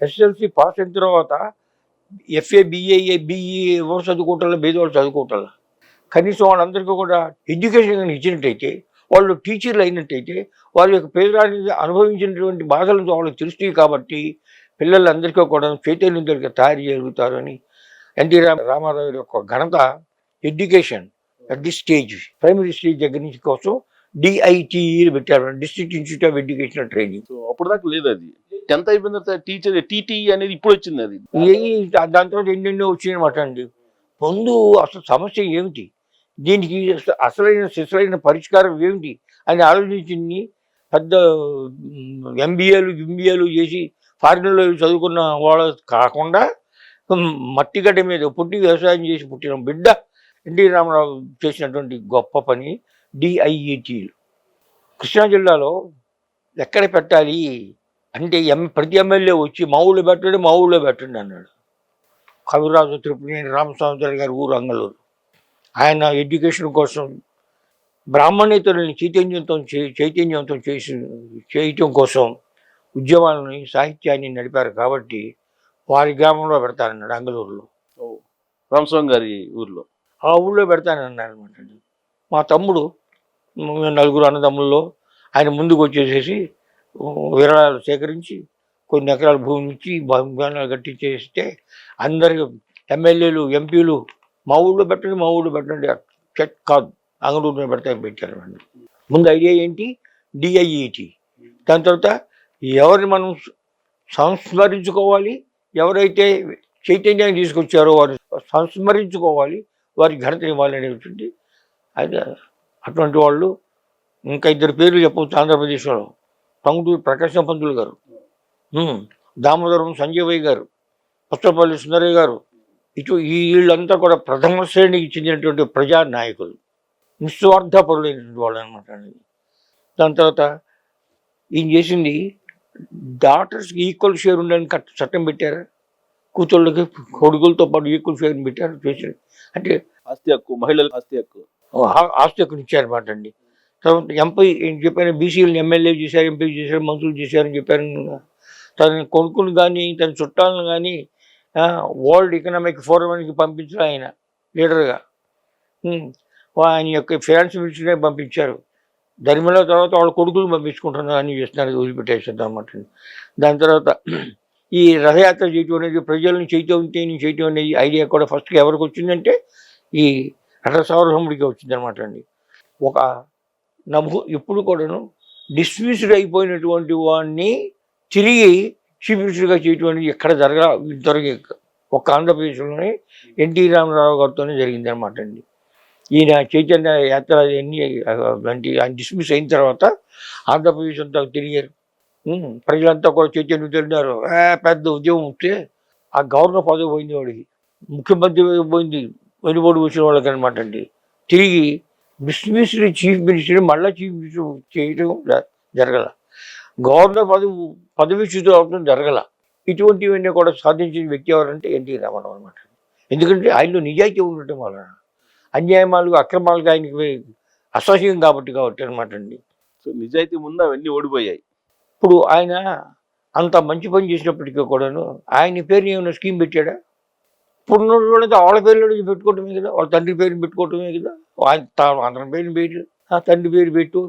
SSLC pass అయిన తర్వాత FA BAA BE ఎవరు చదువుకోవటంలో పేదవాళ్ళు చదువుకోవటంలో కనీసం వాళ్ళందరికీ కూడా ఎడ్యుకేషన్ ఇచ్చినట్టయితే వాళ్ళు టీచర్లు అయినట్టయితే వాళ్ళ యొక్క పేదరాన్ని అనుభవించినటువంటి బాధలను వాళ్ళకి తెలుస్తాయి కాబట్టి పిల్లలందరికీ కూడా చైతన్యంతో తయారు చేయగలుగుతారని ఎన్టీ రామ రామారావు యొక్క ఘనత education at the stage primary stage దగ్గర నుంచి కోసం డిఐటిఈ పెట్టారు. District institute of education training అప్పుడు దాకా లేదు అది. టెన్త్ అయిపోయిన తర్వాత టీచర్ టీటీ అనేది ఇప్పుడు వచ్చింది అది. దాని తర్వాత ఎన్నెన్నో వచ్చినాయన్నమాట అండి. ముందు అసలు సమస్య ఏమిటి? దీనికి అస- అసలైన సిసలైన పరిష్కారం ఏమిటి? అని ఆలోచించింది పెద్ద ఎంబీఏలు ఎంబీఏలు చేసి ఫారిన్లో చదువుకున్న వాళ్ళు కాకుండా మట్టిగడ్డ మీద పుట్టి వ్యవసాయం చేసి పుట్టిన బిడ్డ ఎన్టీ రామారావు చేసినటువంటి గొప్ప పని. డిఐఈటీలు కృష్ణా జిల్లాలో ఎక్కడ పెట్టాలి? అంటే ఎం ప్రతి ఎమ్మెల్యే వచ్చి మా ఊళ్ళో పెట్టండి మా ఊళ్ళో పెట్టండి అన్నాడు. కవిరాజు త్రిపుణి రామస్వామి గారి ఊరు అంగళూరు. ఆయన ఎడ్యుకేషన్ కోసం బ్రాహ్మణేతరుల్ని చైతన్యంతో చే- చైతన్యంతో చేసి చేయటం కోసం ఉద్యమాలని సాహిత్యాన్ని నడిపారు కాబట్టి వారి గ్రామంలో పెడతానన్నాడు అంగళూరులో. రామస్వామి గారి ఊర్లో. ఆ ఊళ్ళో పెడతానన్నారు అనమాట మా తమ్ముడు మేము నలుగురు అన్నదమ్ముల్లో ఆయన ముందుకు వచ్చేసేసి విరాళాలు సేకరించి కొన్ని ఎకరాల భూమి ఇచ్చి భవనాలు కట్టించేస్తే అందరికి ఎమ్మెల్యేలు ఎంపీలు మా ఊళ్ళో పెట్టండి మా ఊళ్ళో పెట్టండి చెట్ కాదు. అంగడూరులో పెడతా పెట్టారు అండి ముందు ఐడియా ఏంటి? డిఐఈటి. దాని తర్వాత ఎవరిని మనం సంస్మరించుకోవాలి? ఎవరైతే చైతన్యాన్ని తీసుకొచ్చారో వారు సంస్మరించుకోవాలి? వారి ఘనత ఇవ్వాలి అనేటువంటి అది అటువంటి వాళ్ళు ఇంకా ఇద్దరు పేర్లు చెప్పవచ్చు ఆంధ్రప్రదేశ్లో. టంగుటూరు ప్రకాశం పంతులు గారు. దామోదరం సంజయ్ గారు. పుస్తపల్లి సుందరయ్య గారు. ఇటు ఈ వీళ్ళంతా కూడా ప్రథమ శ్రేణికి చెందినటువంటి ప్రజా నాయకులు నిస్వార్థపరులైనటువంటి వాళ్ళు అనమాట దాని తర్వాత ఈయన చేసింది డాటర్స్కి ఈక్వల్ షేర్ ఉండని చట్టం పెట్టారు? కూతుళ్ళకి కొడుకులతో పాటు ఈక్వల్ షేర్ పెట్టారు? చేశారు అంటే ఆస్తి హక్కు మహిళల ఆస్తి హక్కు. ఆస్తి ఎక్కడ ఇచ్చారన్నమాట అండి తర్వాత ఎంపీ ఏం చెప్పాను బీసీలను ఎమ్మెల్యే చేశారు ఎంపీ చేశారు మంత్రులు చేశారని చెప్పారు. తన కొడుకులు కానీ తన చుట్టాలను కానీ వరల్డ్ ఎకనామిక్ ఫోరంకి పంపించారు ఆయన లీడర్గా. ఆయన యొక్క ఫ్యాన్స్ మినిస్టర్నే పంపించారు. ధర్మల తర్వాత వాళ్ళ కొడుకులు పంపించుకుంటున్నారు అని చేస్తున్నారు వదిలిపెట్టేసారు అనమాట దాని తర్వాత ఈ రథయాత్ర చేయటం అనేది ప్రజలను చైతన్యం చేయటం అనేది ఐడియా కూడా ఫస్ట్గా ఎవరికి వచ్చిందంటే ఈ రథసార్వభౌముడికి వచ్చిందనమాట అండి. ఒక నభు ఎప్పుడు కూడాను డిస్మిస్డ్ అయిపోయినటువంటి వాడిని తిరిగి చీఫ్ చేయటువంటి ఎక్కడ జరగ జరిగే ఒక ఆంధ్రప్రదేశ్లోనే ఎన్టీ రామారావు గారితోనే జరిగిందనమాట అండి. ఈయన చైతన్య యాత్ర అన్ని అంటే ఆయన డిస్మిస్ అయిన తర్వాత ఆంధ్రప్రదేశ్ అంతా తిరిగారు. ప్రజలంతా కూడా చైతన్యం తిరిగినారు పెద్ద ఉద్యమం వస్తే ఆ గవర్నర్ పదవి పోయింది వాడికి. ముఖ్యమంత్రి పోయింది. వెనుబడి వచ్చిన వాళ్ళకి అనమాట అండి. తిరిగి డిస్మిస్డ్ చీఫ్ మినిస్టర్ మళ్ళీ చీఫ్ మినిస్టర్ చేయడం జరగల. గవర్నర్ పదవి పదవిచ్యుతం అవడం జరగల. ఇటువంటివన్నీ కూడా సాధించిన వ్యక్తి ఎవరంటే ఎన్టీ రామారావు అనమాట. ఎందుకంటే ఆయనలో నిజాయితీ ఉండటం వలన అన్యాయమాలు అక్రమాలకు ఆయనకి అసహ్యం కాబట్టి కాబట్టి అనమాట అండి. సో నిజాయితీ ముందు అవన్నీ ఓడిపోయాయి. ఇప్పుడు ఆయన అంత మంచి పని చేసినప్పటికీ కూడాను ఆయన పేరుని ఏమైనా స్కీమ్ పెట్టాడా? ఇప్పుడు వాళ్ళ పేర్లు పెట్టుకోవటమే కదా వాళ్ళ తండ్రి పేరుని పెట్టుకోవటమే కదా ఆయన తా- అతని పేరుని పెట్టు ఆ తండ్రి పేరు పెట్టు.